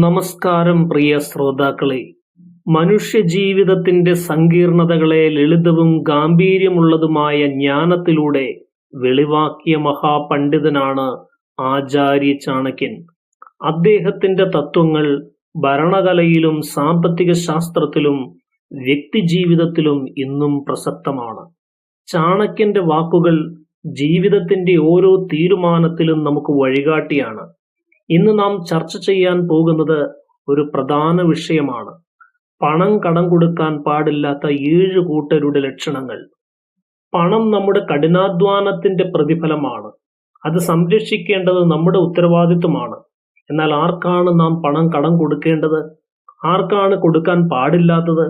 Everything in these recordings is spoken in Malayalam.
നമസ്കാരം പ്രിയ ശ്രോതാക്കളെ. മനുഷ്യജീവിതത്തിന്റെ സങ്കീർണതകളെ ലളിതവും ഗാംഭീര്യമുള്ളതുമായ ജ്ഞാനത്തിലൂടെ വെളിവാക്കിയ മഹാപണ്ഡിതനാണ് ആചാര്യ ചാണക്യൻ. അദ്ദേഹത്തിന്റെ തത്വങ്ങൾ ഭരണകലയിലും സാമ്പത്തിക ശാസ്ത്രത്തിലും വ്യക്തിജീവിതത്തിലും ഇന്നും പ്രസക്തമാണ്. ചാണക്യന്റെ വാക്കുകൾ ജീവിതത്തിന്റെ ഓരോ തീരുമാനത്തിലും നമുക്ക് വഴികാട്ടിയാണ്. ഇന്ന് നാം ചർച്ച ചെയ്യാൻ പോകുന്നത് ഒരു പ്രധാന വിഷയമാണ്. പണം കടം കൊടുക്കാൻ പാടില്ലാത്ത ഏഴ് കൂട്ടരുടെ ലക്ഷണങ്ങൾ. പണം നമ്മുടെ കഠിനാധ്വാനത്തിന്റെ പ്രതിഫലമാണ്. അത് സംരക്ഷിക്കേണ്ടത് നമ്മുടെ ഉത്തരവാദിത്വമാണ്. എന്നാൽ ആർക്കാണ് നാം പണം കടം കൊടുക്കേണ്ടത്? ആർക്കാണ് കൊടുക്കാൻ പാടില്ലാത്തത്?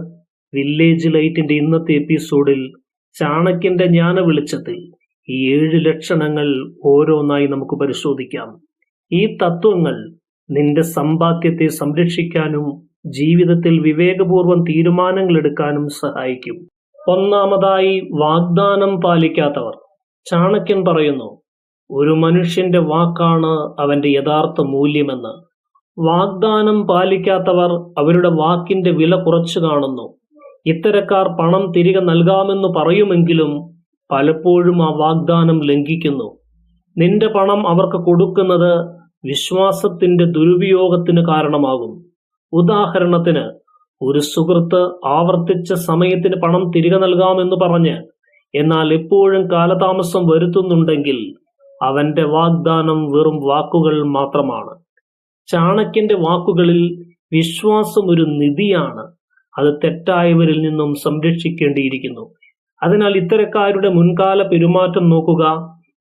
വില്ലേജ് ലൈറ്റിന്റെ ഇന്നത്തെ എപ്പിസോഡിൽ ചാണക്യന്റെ ജ്ഞാന വെളിച്ചത്തിൽ ഈ ഏഴ് ലക്ഷണങ്ങൾ ഓരോന്നായി നമുക്ക് പരിശോധിക്കാം. ഈ തത്വങ്ങൾ നിന്റെ സമ്പാദ്യത്തെ സംരക്ഷിക്കാനും ജീവിതത്തിൽ വിവേകപൂർവം തീരുമാനങ്ങൾ എടുക്കാനും സഹായിക്കും. ഒന്നാമതായി വാഗ്ദാനം പാലിക്കാത്തവർ. ചാണക്യൻ പറയുന്നു ഒരു മനുഷ്യന്റെ വാക്കാണ് അവന്റെ യഥാർത്ഥ മൂല്യമെന്ന്. വാഗ്ദാനം പാലിക്കാത്തവർ അവരുടെ വാക്കിന്റെ വില കുറച്ചു കാണുന്നു. ഇത്തരക്കാർ പണം തിരികെ നൽകാമെന്ന് പറയുമെങ്കിലും പലപ്പോഴും ആ വാഗ്ദാനം ലംഘിക്കുന്നു. നിന്റെ പണം അവർക്ക് കൊടുക്കുന്നത് വിശ്വാസത്തിന്റെ ദുരുപയോഗത്തിന് കാരണമാകും ഉദാഹരണത്തിന് ഒരു സുഹൃത്ത് ആവർത്തിച്ച സമയത്തിന് പണം തിരികെ നൽകാമെന്ന് പറഞ്ഞ് എന്നാൽ എപ്പോഴും കാലതാമസം വരുത്തുന്നുണ്ടെങ്കിൽ അവന്റെ വാഗ്ദാനം വെറും വാക്കുകൾ മാത്രമാണ്. ചാണക്യന്റെ വാക്കുകളിൽ വിശ്വാസം ഒരു നിധിയാണ്. അത് തെറ്റായവരിൽ നിന്നും സംരക്ഷിക്കേണ്ടിയിരിക്കുന്നു. അതിനാൽ ഇത്തരക്കാരുടെ മുൻകാല പെരുമാറ്റം നോക്കുക.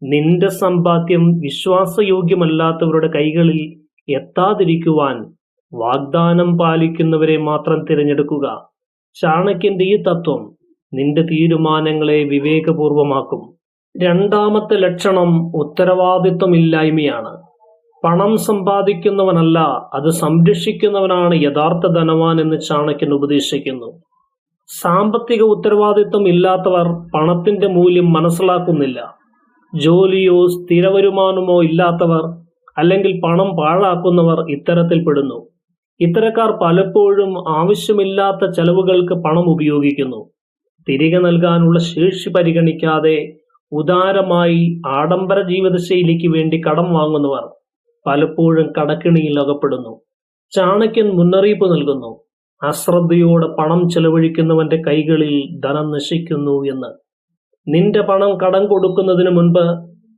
നിന്റെ സമ്പാദ്യം വിശ്വാസയോഗ്യമല്ലാത്തവരുടെ കൈകളിൽ എത്താതിരിക്കുവാൻ വാഗ്ദാനം പാലിക്കുന്നവരെ മാത്രം തിരഞ്ഞെടുക്കുക. ചാണക്യന്റെ ഈ തത്വം നിന്റെ തീരുമാനങ്ങളെ വിവേകപൂർവമാക്കും. രണ്ടാമത്തെ ലക്ഷണം ഉത്തരവാദിത്വമില്ലായ്മയാണ്. പണം സമ്പാദിക്കുന്നവനല്ല അത് സംരക്ഷിക്കുന്നവനാണ് യഥാർത്ഥ ധനവാൻ എന്ന് ചാണക്യൻ ഉപദേശിക്കുന്നു. സാമ്പത്തിക ഉത്തരവാദിത്വം ഇല്ലാത്തവർ പണത്തിന്റെ മൂല്യം മനസ്സിലാക്കുന്നില്ല. ജോലിയോ സ്ഥിരവരുമാനമോ ഇല്ലാത്തവർ അല്ലെങ്കിൽ പണം പാഴാക്കുന്നവർ ഇത്തരത്തിൽപ്പെടുന്നു ഇത്തരക്കാർ പലപ്പോഴും ആവശ്യമില്ലാത്ത ചെലവുകൾക്ക് പണം ഉപയോഗിക്കുന്നു. തിരികെ നൽകാനുള്ള ശേഷി പരിഗണിക്കാതെ ഉദാരമായി ആഡംബര ജീവിതശൈലിക്ക് വേണ്ടി കടം വാങ്ങുന്നവർ പലപ്പോഴും കടക്കിണിയിൽ അകപ്പെടുന്നു. ചാണക്യൻ മുന്നറിയിപ്പ് നൽകുന്നു. അശ്രദ്ധയോടെ പണം ചെലവഴിക്കുന്നവന്റെ കൈകളിൽ ധനം നശിക്കുന്നു എന്ന്. നിന്റെ പണം കടം കൊടുക്കുന്നതിന് മുൻപ്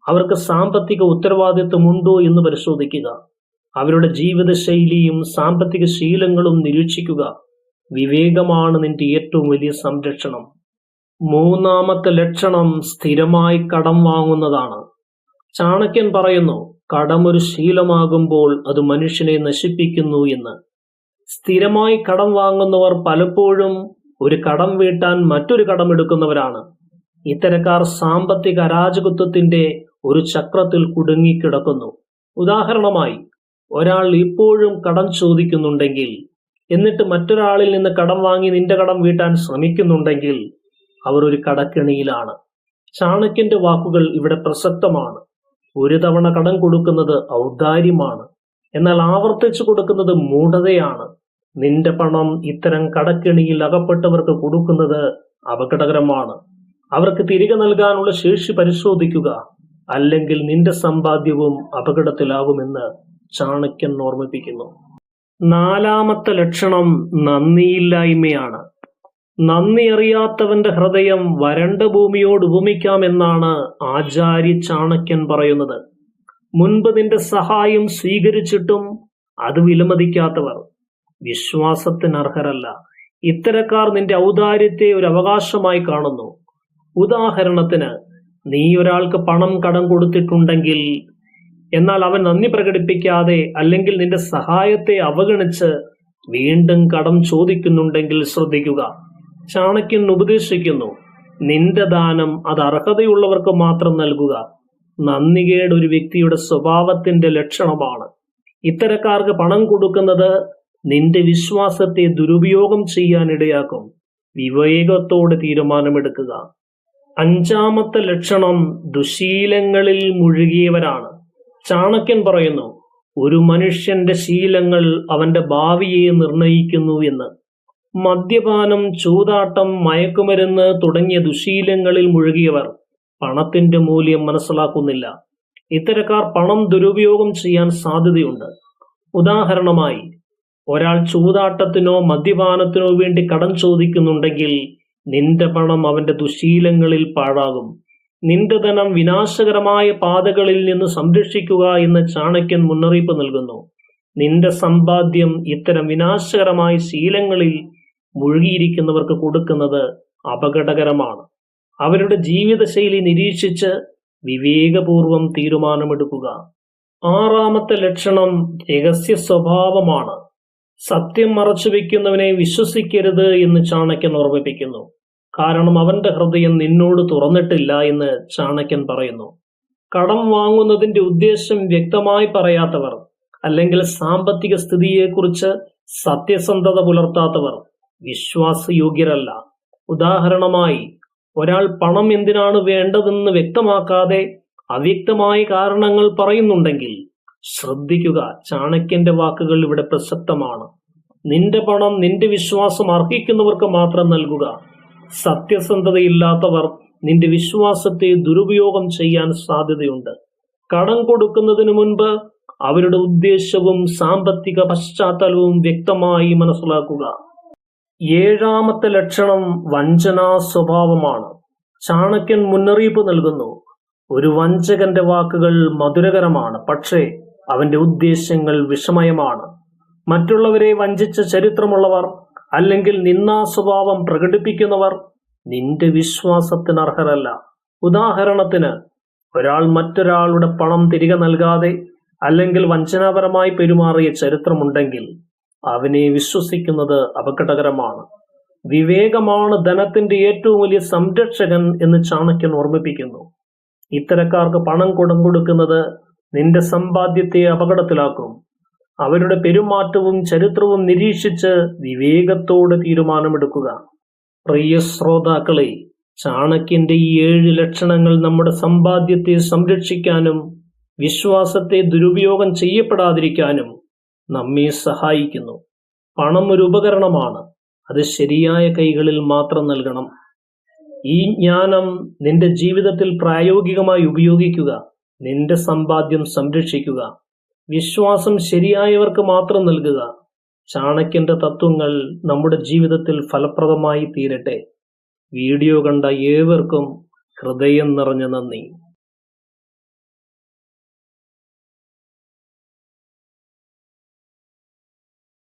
അവർക്ക് സാമ്പത്തിക ഉത്തരവാദിത്വമുണ്ടോ എന്ന് പരിശോധിക്കുക. അവരുടെ ജീവിതശൈലിയും സാമ്പത്തിക ശീലങ്ങളും നിരീക്ഷിക്കുക. വിവേകമാണ് നിന്റെ ഏറ്റവും വലിയ സംരക്ഷണം. മൂന്നാമത്തെ ലക്ഷണം സ്ഥിരമായി കടം വാങ്ങുന്നതാണ്. ചാണക്യൻ പറയുന്നു കടം ഒരു ശീലമാകുമ്പോൾ അത് മനുഷ്യനെ നശിപ്പിക്കുന്നു എന്ന്. സ്ഥിരമായി കടം വാങ്ങുന്നവർ പലപ്പോഴും ഒരു കടം വീട്ടാൻ മറ്റൊരു കടം എടുക്കുന്നവരാണ്. ഇത്തരക്കാർ സാമ്പത്തിക അരാജകത്വത്തിന്റെ ഒരു ചക്രത്തിൽ കുടുങ്ങിക്കിടക്കുന്നു. ഉദാഹരണമായി ഒരാൾ ഇപ്പോഴും കടം ചോദിക്കുന്നുണ്ടെങ്കിൽ എന്നിട്ട് മറ്റൊരാളിൽ നിന്ന് കടം വാങ്ങി നിന്റെ കടം വീട്ടാൻ ശ്രമിക്കുന്നുണ്ടെങ്കിൽ അവർ ഒരു കടക്കെണിയിലാണ്. ചാണക്യന്റെ വാക്കുകൾ ഇവിടെ പ്രസക്തമാണ്. ഒരു തവണ കടം കൊടുക്കുന്നത് ഔദാര്യമാണ്. എന്നാൽ ആവർത്തിച്ചു കൊടുക്കുന്നത് മൂഢതയാണ്. നിന്റെ പണം ഇത്തരം കടക്കെണിയിൽ അകപ്പെട്ടവർക്ക് കൊടുക്കുന്നത് അപകടകരമാണ്. അവർക്ക് തിരികെ നൽകാനുള്ള ശേഷി പരിശോധിക്കുക. അല്ലെങ്കിൽ നിന്റെ സമ്പാദ്യവും അപകടത്തിലാകുമെന്ന് ചാണക്യൻ ഓർമ്മിപ്പിക്കുന്നു. നാലാമത്തെ ലക്ഷണം നന്ദിയില്ലായ്മയാണ്. നന്ദി അറിയാത്തവന്റെ ഹൃദയം വരണ്ട ഭൂമിയോട് ഉപമിക്കാമെന്നാണ് ആചാര്യ ചാണക്യൻ പറയുന്നത്. മുൻപ് നിന്റെ സഹായം സ്വീകരിച്ചിട്ടും അത് വിലമതിക്കാത്തവർ വിശ്വാസത്തിന് അർഹരല്ല ഇത്തരക്കാർ നിന്റെ ഔദാര്യത്തെ ഒരു അവകാശമായി കാണുന്നു. ഉദാഹരണത്തിന് നീ ഒരാൾക്ക് പണം കടം കൊടുത്തിട്ടുണ്ടെങ്കിൽ എന്നാൽ അവൻ നന്ദി പ്രകടിപ്പിക്കാതെ അല്ലെങ്കിൽ നിന്റെ സഹായത്തെ അവഗണിച്ച് വീണ്ടും കടം ചോദിക്കുന്നുണ്ടെങ്കിൽ ശ്രദ്ധിക്കുക. ചാണക്യൻ ഉപദേശിക്കുന്നു നിന്റെ ദാനം അത് അർഹതയുള്ളവർക്ക് മാത്രം നൽകുക. നന്ദികേട് ഒരു വ്യക്തിയുടെ സ്വഭാവത്തിന്റെ ലക്ഷണമാണ്. ഇത്തരക്കാർക്ക് പണം കൊടുക്കുന്നത് നിന്റെ വിശ്വാസത്തെ ദുരുപയോഗം ചെയ്യാൻ ഇടയാക്കും വിവേകത്തോടെ തീരുമാനമെടുക്കുക. അഞ്ചാമത്തെ ലക്ഷണം ദുശീലങ്ങളിൽ മുഴുകിയവരാണ്. ചാണക്യൻ പറയുന്നു ഒരു മനുഷ്യന്റെ ശീലങ്ങൾ അവന്റെ ഭാവിയെ നിർണയിക്കുന്നു എന്ന്. മദ്യപാനം ചൂതാട്ടം മയക്കുമരുന്ന് തുടങ്ങിയ ദുശീലങ്ങളിൽ മുഴുകിയവർ പണത്തിന്റെ മൂല്യം മനസ്സിലാക്കുന്നില്ല. ഇത്തരക്കാർ പണം ദുരുപയോഗം ചെയ്യാൻ സാധ്യതയുണ്ട്. ഉദാഹരണമായി ഒരാൾ ചൂതാട്ടത്തിനോ മദ്യപാനത്തിനോ വേണ്ടി കടം ചോദിക്കുന്നുണ്ടെങ്കിൽ നിന്റെ പണം അവന്റെ ദുശീലങ്ങളിൽ പാഴാകും. നിന്റെ ധനം വിനാശകരമായ പാതകളിൽ നിന്ന് സംരക്ഷിക്കുക എന്ന് ചാണക്യൻ മുന്നറിയിപ്പ് നൽകുന്നു. നിന്റെ സമ്പാദ്യം ഇത്തരം വിനാശകരമായ ശീലങ്ങളിൽ മുഴുകിയിരിക്കുന്നവർക്ക് കൊടുക്കുന്നത് അപകടകരമാണ്. അവരുടെ ജീവിതശൈലി നിരീക്ഷിച്ച് വിവേകപൂർവം തീരുമാനമെടുക്കുക. ആറാമത്തെ ലക്ഷണം രഹസ്യ സ്വഭാവമാണ്. സത്യം മറച്ചുവെക്കുന്നവനെ വിശ്വസിക്കരുത് എന്ന് ചാണക്യൻ ഓർമ്മിപ്പിക്കുന്നു. കാരണം അവന്റെ ഹൃദയം നിന്നോട് തുറന്നിട്ടില്ല എന്ന് ചാണക്യൻ പറയുന്നു. കടം വാങ്ങുന്നതിന്റെ ഉദ്ദേശം വ്യക്തമായി പറയാത്തവർ അല്ലെങ്കിൽ സാമ്പത്തിക സ്ഥിതിയെക്കുറിച്ച് സത്യസന്ധത പുലർത്താത്തവർ വിശ്വാസയോഗ്യരല്ല. ഉദാഹരണമായി ഒരാൾ പണം എന്തിനാണ് വേണ്ടതെന്ന് വ്യക്തമാക്കാതെ അവ്യക്തമായ കാരണങ്ങൾ പറയുന്നുണ്ടെങ്കിൽ ശ്രദ്ധിക്കുക. ചാണക്യന്റെ വാക്കുകൾ ഇവിടെ പ്രസക്തമാണ്. നിന്റെ പണം നിന്റെ വിശ്വാസം അർഹിക്കുന്നവർക്ക് മാത്രം നൽകുക. സത്യസന്ധതയില്ലാത്തവർ നിന്റെ വിശ്വാസത്തെ ദുരുപയോഗം ചെയ്യാൻ സാധ്യതയുണ്ട്. കടം കൊടുക്കുന്നതിന് മുൻപ് അവരുടെ ഉദ്ദേശവും സാമ്പത്തിക പശ്ചാത്തലവും വ്യക്തമായി മനസ്സിലാക്കുക. ഏഴാമത്തെ ലക്ഷണം വഞ്ചനാ സ്വഭാവമാണ്. ചാണക്യൻ മുന്നറിയിപ്പ് നൽകുന്നു. ഒരു വഞ്ചകന്റെ വാക്കുകൾ മധുരകരമാണ്. പക്ഷേ അവന്റെ ഉദ്ദേശ്യങ്ങൾ വിഷമയമാണ്. മറ്റുള്ളവരെ വഞ്ചിച്ച ചരിത്രമുള്ളവർ അല്ലെങ്കിൽ നിന്നാ സ്വഭാവം പ്രകടിപ്പിക്കുന്നവർ നിന്റെ വിശ്വാസത്തിന് അർഹരല്ല. ഉദാഹരണത്തിന് ഒരാൾ മറ്റൊരാളുടെ പണം തിരികെ നൽകാതെ അല്ലെങ്കിൽ വഞ്ചനാപരമായി പെരുമാറിയ ചരിത്രമുണ്ടെങ്കിൽ അവനെ വിശ്വസിക്കുന്നത് അപകടകരമാണ്. വിവേകമാണ് ധനത്തിന്റെ ഏറ്റവും വലിയ സംരക്ഷകൻ എന്ന് ചാണക്യൻ ഓർമ്മിപ്പിക്കുന്നു. ഇത്തരക്കാർക്ക് പണം കുടം കൊടുക്കുന്നത് നിന്റെ സമ്പാദ്യത്തെ അപകടത്തിലാക്കും. അവരുടെ പെരുമാറ്റവും ചരിത്രവും നിരീക്ഷിച്ച് വിവേകത്തോടെ തീരുമാനമെടുക്കുക. പ്രിയ ശ്രോതാക്കളെ ചാണക്യന്റെ ഈ ഏഴ് ലക്ഷണങ്ങൾ നമ്മുടെ സമ്പാദ്യത്തെ സംരക്ഷിക്കാനും വിശ്വാസത്തെ ദുരുപയോഗം ചെയ്യപ്പെടാതിരിക്കാനും നമ്മെ സഹായിക്കുന്നു. പണം ഒരു ഉപകരണമാണ്. അത് ശരിയായ കൈകളിൽ മാത്രം നൽകണം. ഈ ജ്ഞാനം നിന്റെ ജീവിതത്തിൽ പ്രായോഗികമായി ഉപയോഗിക്കുക. നിന്റെ സമ്പാദ്യം സംരക്ഷിക്കുക. വിശ്വാസം ശരിയായവർക്ക് മാത്രം നൽകുക. ചാണക്യന്റെ തത്വങ്ങൾ നമ്മുടെ ജീവിതത്തിൽ ഫലപ്രദമായി തീരട്ടെ. വീഡിയോ കണ്ട ഏവർക്കും ഹൃദയം നിറഞ്ഞ നന്ദി.